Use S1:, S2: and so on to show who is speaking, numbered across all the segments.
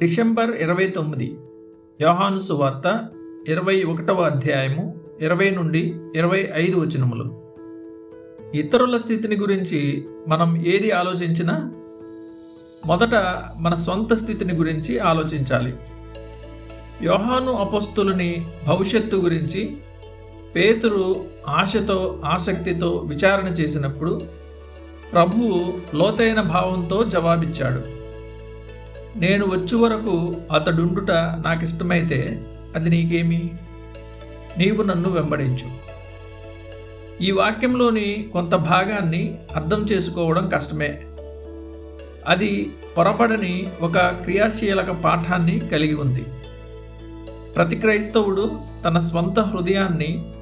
S1: December ఇరవై తొమ్మిది యోహాను సువార్త ఇరవై ఒకటవ అధ్యాయము ఇరవై నుండి ఇరవై ఐదు వచనములు. ఇతరుల స్థితిని గురించి మనం ఏది ఆలోచించినా మొదట మన సొంత స్థితిని గురించి ఆలోచించాలి. యోహాను అపస్తులని భవిష్యత్తు గురించి పేతురు ఆశతో ఆసక్తితో విచారణ చేసినప్పుడు ప్రభువు లోతైన భావంతో జవాబిచ్చాడు. నేను వచ్చు వరకు అతడుండుట నాకిష్టమైతే అది నీకేమి? నీవు నన్ను వెంబడించు. ఈ వాక్యంలోని కొంత భాగాన్ని అర్థం చేసుకోవడం కష్టమే. అది పొరపడని ఒక క్రియాశీలక పాఠాన్ని కలిగి ఉంది. ప్రతి క్రైస్తవుడు తన స్వంత హృదయాన్ని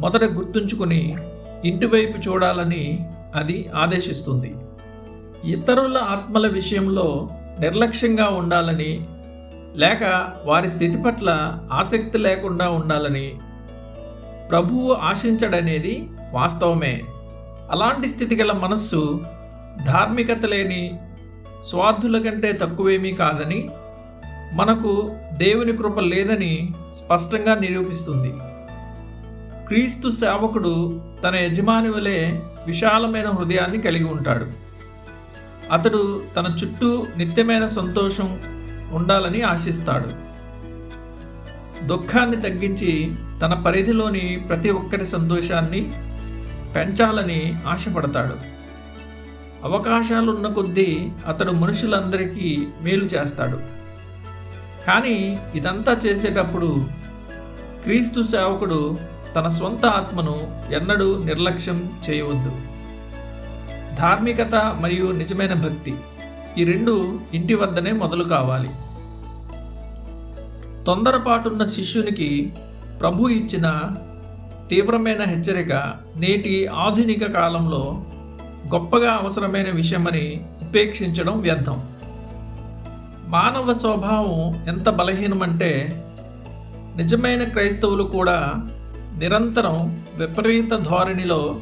S1: మొదట గుర్తుంచుకుని ఇంటివైపు చూడాలని అది ఆదేశిస్తుంది. ఇతరుల ఆత్మల విషయంలో నిర్లక్ష్యంగా ఉండాలని లేక వారి స్థితి పట్ల ఆసక్తి లేకుండా ఉండాలని ప్రభువు ఆశించడనేది వాస్తవమే. అలాంటి స్థితి గల మనస్సు ధార్మికత లేని స్వార్థుల కంటే తక్కువేమీ కాదని మనకు దేవుని కృప లేదని స్పష్టంగా నిరూపిస్తుంది. క్రీస్తు సేవకుడు తన యజమాని వలె విశాలమైన హృదయాన్ని కలిగి ఉంటాడు. అతడు తన చుట్టూ నిత్యమైన సంతోషం ఉండాలని ఆశిస్తాడు. దుఃఖాన్ని తగ్గించి తన పరిధిలోని ప్రతి ఒక్కరి సంతోషాన్ని పెంచాలని ఆశపడతాడు. అవకాశాలున్న కొద్దీ అతడు మనుషులందరికీ మేలు చేస్తాడు. కానీ ఇదంతా చేసేటప్పుడు క్రీస్తు సేవకుడు తన స్వంత ఆత్మను ఎన్నడూ నిర్లక్ష్యం చేయవద్దు. ధార్మికత మరియు నిజమైన భక్తి ఈ రెండు ఇంటి వద్దనే మొదలు కావాలి. తొందరపాటున్న శిష్యునికి ప్రభు ఇచ్చిన తీవ్రమైన హెచ్చరిక నేటి ఆధునిక కాలంలో గొప్పగా అవసరమైన విషయమని ఉపేక్షించడం వ్యర్థం. మానవ స్వభావం ఎంత బలహీనమంటే నిజమైన క్రైస్తవులు కూడా నిరంతరం విపరీత ధోరణిలో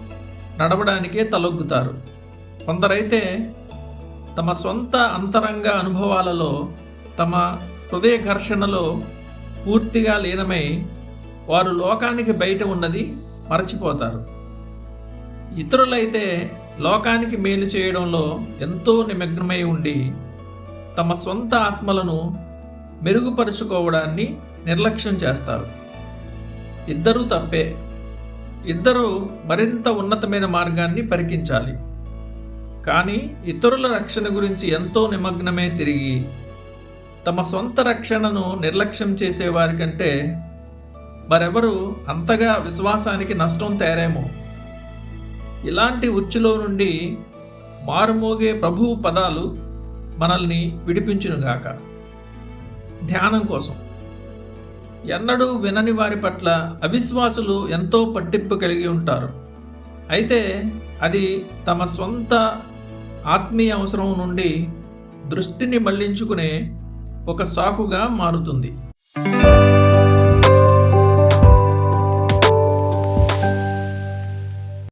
S1: నడవడానికే తలొగ్గుతారు. కొందరైతే తమ సొంత అంతరంగ అనుభవాలలో తమ హృదయ ఘర్షణలో పూర్తిగా లీనమై వారు లోకానికి బయట ఉన్నది మరచిపోతారు. ఇతరులైతే లోకానికి మేలు చేయడంలో ఎంతో నిమగ్నమై ఉండి తమ సొంత ఆత్మలను మెరుగుపరుచుకోవడాన్ని నిర్లక్ష్యం చేస్తారు. ఇద్దరూ తప్పే. ఇద్దరూ మరింత ఉన్నతమైన మార్గాన్ని పరికించాలి. కానీ ఇతరుల రక్షణ గురించి ఎంతో నిమగ్నమే తిరిగి తమ సొంత రక్షణను నిర్లక్ష్యం చేసేవారి కంటే మరెవరు అంతగా విశ్వాసానికి నష్టం తేరేమో. ఇలాంటి ఉచ్చులో నుండి మారుమోగే ప్రభువు పదాలు మనల్ని విడిపించునుగాక. ధ్యానం కోసం. ఎన్నడూ వినని వారి పట్ల అవిశ్వాసులు ఎంతో పట్టింపు కలిగి ఉంటారు. అయితే అది తమ సొంత ఆత్మీయ అవసరం నుండి దృష్టిని మళ్ళించుకునే ఒక సాకుగా మారుతుంది.